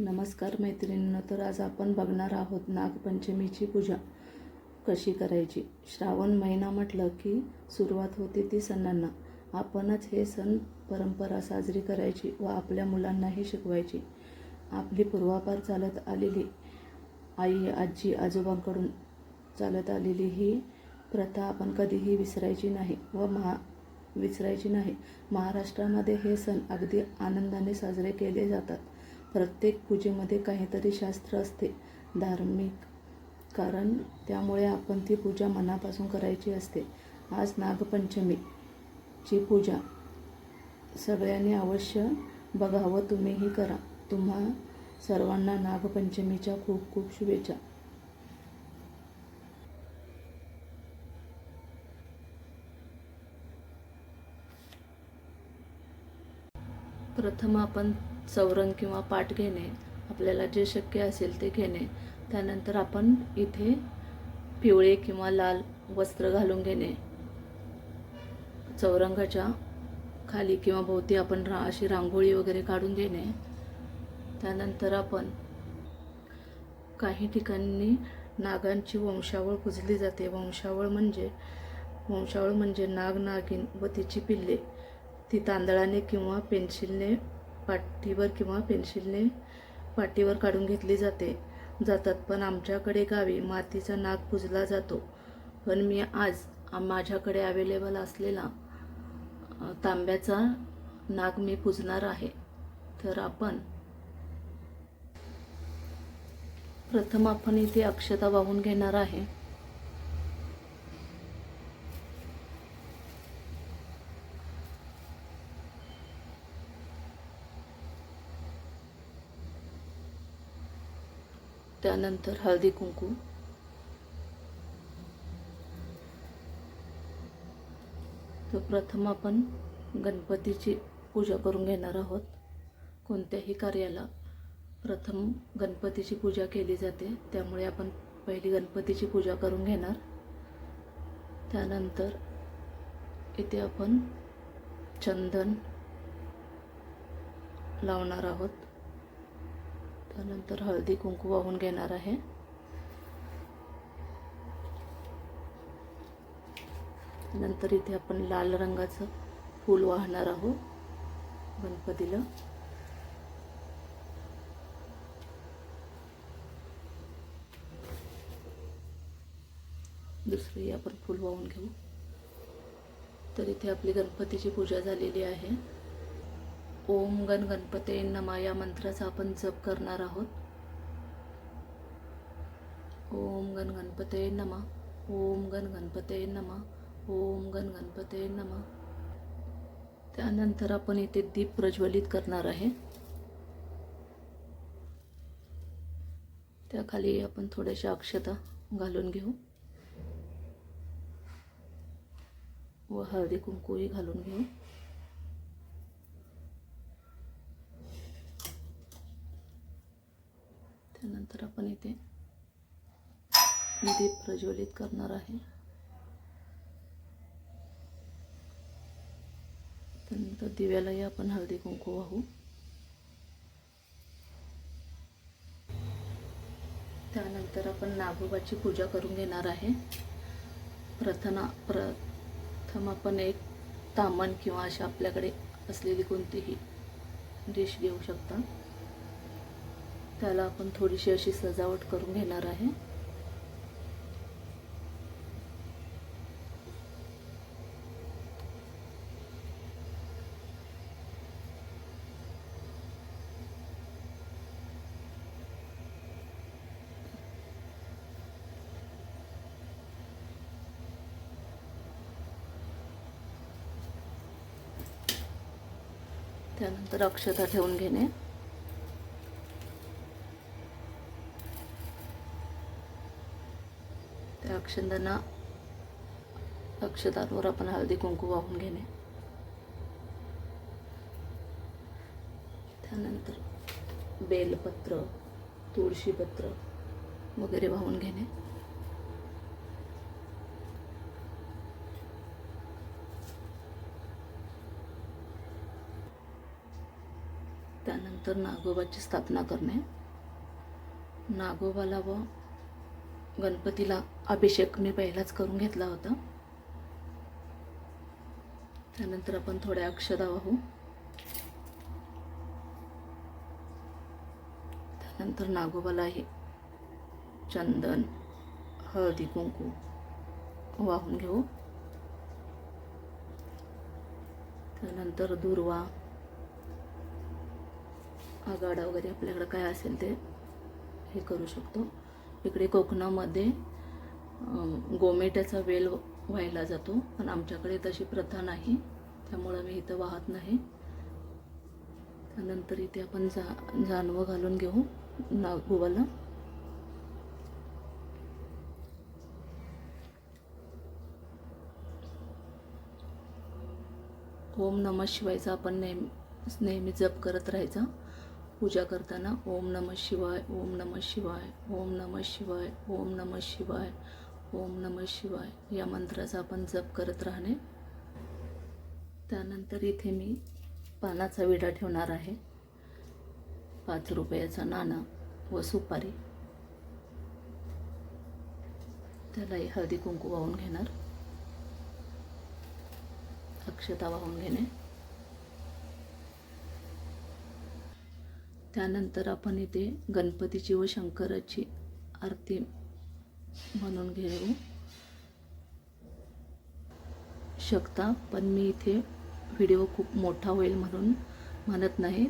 नमस्कार मैत्रिणींनो तर आज आपण बघणार आहोत नागपंचमीची पूजा कशी करायची? श्रावण महिना म्हटलं की सुरुवात होते ती सणांना. आपणच हे सण परंपरा साजरी करायची व आपल्या मुलांनाही शिकवायची. आपली पूर्वापार चालत आलेली आई आजी आजोबांकडून चालत आलेली ही प्रथा आपण कधीही विसरायची नाही व महा विसरायची नाही. महाराष्ट्रामध्ये हे सण अगदी आनंदाने साजरे केले जातात. प्रत्येक पूजेमध्ये काहीतरी शास्त्र असते धार्मिक कारण त्यामुळे आपण ती पूजा मनापासून करायची असते. आज नागपंचमीची पूजा. सगळ्यांनी अवश्य बघावं तुम्हीही करा. तुम्हा सर्वांना नागपंचमीच्या खूप खूप शुभेच्छा. प्रथम आपण चौरंग किंवा पाट घेणे आपल्याला जे शक्य असेल ते घेणे. त्यानंतर आपण इथे पिवळे किंवा लाल वस्त्र घालून घेणे. चौरंगाच्या खाली किंवा भोवती आपण रा अशी रांगोळी वगैरे काढून घेणे. त्यानंतर आपण काही ठिकाणी नागांची वंशावळ पुजली जाते. वंशावळ म्हणजे वंशावळ म्हणजे नाग नागिन व तिची पिल्ले. ती तांदळाने किंवा पेन्सिलने पाटीवर किंवा पेन्सिलने पाटीवर काढून घेतली जाते. जातात पण आमच्याकडे गावी मातीचा नाग पुजला जातो. पण मी आज माझ्याकडे अवेलेबल असलेला तांब्याचा नाग मी पुजणार आहे. तर आपण प्रथम आपण इथे अक्षता वाहून घेणार आहे. त्यानंतर हळदी कुंकू. तर प्रथम आपण गणपतीची पूजा करून घेणार आहोत. कोणत्याही कार्याला प्रथम गणपतीची पूजा केली जाते. त्यामुळे आपण पहिली गणपतीची पूजा करून घेणार. त्यानंतर इथे आपण चंदन लावणार आहोत. त्यानंतर हळदी कुंकू वाहून घेणार आहे. नंतर इथे आपण लाल रंगाचं फूल वाहणार आहोत गणपतीला. दुसरंही आपण फूल वाहून घेऊ. तर इथे आपली गणपतीची पूजा झालेली आहे. ओम गण गणपते नमा. या मंत्राचा आपण जप करणार आहोत. ओम गण गणपते नमा. ओम गण गणपते नमा. ओम गण गणपते नमा. त्यानंतर आपण इथे दीप प्रज्वलित करणार आहे. त्याखाली आपण थोड्याशा अक्षता घालून घेऊ. व हळदी कुंकूही घालून घेऊ. त्यानंतर आपण इथे दीप प्रज्वलित करणार आहे. त्यानंतर दिव्यालाही आपण हळदी कुंकू वाहू. त्यानंतर आपण नागोबाची पूजा करून घेणार आहे. प्रथना प्रथम आपण एक तामण किंवा अशा आपल्याकडे असलेली कोणतीही डिश घेऊ शकता. त्याला आपण थोडीशी अशी सजावट करून घेणार आहे. त्यानंतर अक्षता ठेवून घेणे. त्या अक्षंदांना अक्षतांवर आपण हळदी कुंकू वाहून घेणे. त्यानंतर बेलपत्र तुळशीपत्र वगैरे वाहून घेणे. त्यानंतर त्यानंतर नागोबाची स्थापना करणे. नागोबाला व गणपतीला अभिषेक मी पहिलाच करून घेतला होता. त्यानंतर आपण थोड्या अक्षदा वाहू त्यानंतर आहे चंदन हळदी कुंकू वाहून घेऊ. त्यानंतर दुर्वा आगाडा वगैरे आपल्याकडं काय असेल ते हे करू शकतो. इकडे कोकणामध्ये गोमेट्याचा वेल व्हायला जातो. पण आमच्याकडे तशी प्रथा नाही. त्यामुळं मी इथं वाहत नाही. त्यानंतर इथे आपण जा जानवं घालून घेऊ. नागोबाला ओम नम शिवायचा आपण नेहमी नेहमी जप करत राहायचा. पूजा करताना ओम नम शिवाय ओम नम शिवाय ओम नम शिवाय ओम नम शिवाय ओम नम शिवाय या मंत्राचा आपण जप करत राहणे. त्यानंतर इथे मी पानाचा विडा ठेवणार आहे. पाच रुपयाचा नाणं व सुपारी. त्यालाही हळदी कुंकू वाहून घेणार. अक्षता वाहून घेणे. त्यानंतर आपण इथे गणपतीची व शंकराची आरती म्हणून घेऊ. शकता पण मी इथे व्हिडिओ खूप मोठा होईल म्हणून म्हणत नाही.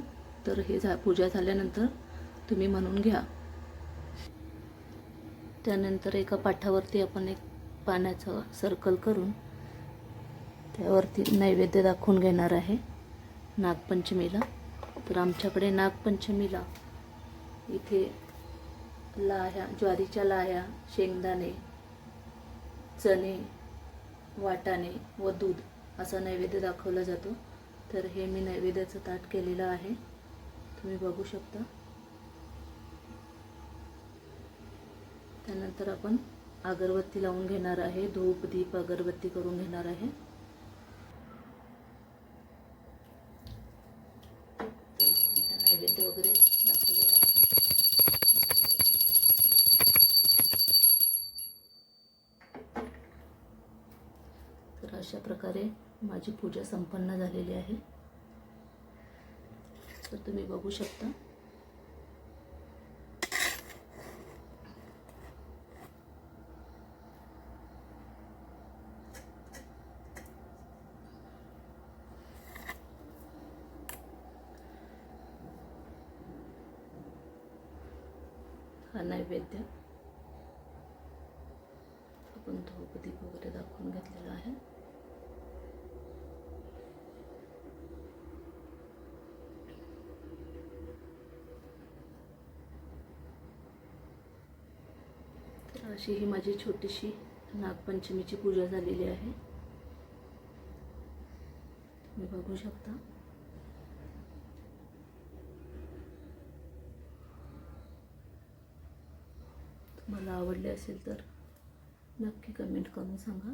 तर हे झा पूजा झाल्यानंतर तुम्ही म्हणून घ्या. त्यानंतर एका पाठावरती आपण एक पाण्याचं सर्कल करून त्यावरती नैवेद्य दाखवून घेणार आहे. नागपंचमीला. तर आमच्याकडे नागपंचमीला इथे लाह्या ज्वारीच्या लाह्या शेंगदाणे चणे वाटाणे व दूध असा नैवेद्य दाखवला जातो. तर हे मी नैवेद्याचं ताट केलेलं आहे. तुम्ही बघू शकता. त्यानंतर आपण अगरबत्ती लावून घेणार आहे. धूप दीप अगरबत्ती करून घेणार आहे तर आपण इथे वगैरे दाखवलेलं आहे. तर अशा प्रकारे माझी पूजा संपन्न झालेली आहे. तर तुम्ही बघू शकता. हा नैवेद्य आपण धूपदीप वगैरे दाखवून घेतलेला आहे. तर अशी ही माझी छोटीशी नागपंचमीची पूजा झालेली आहे. तुम्ही बघू शकता. मला आवडले असेल तर नक्की कमेंट करून सांगा.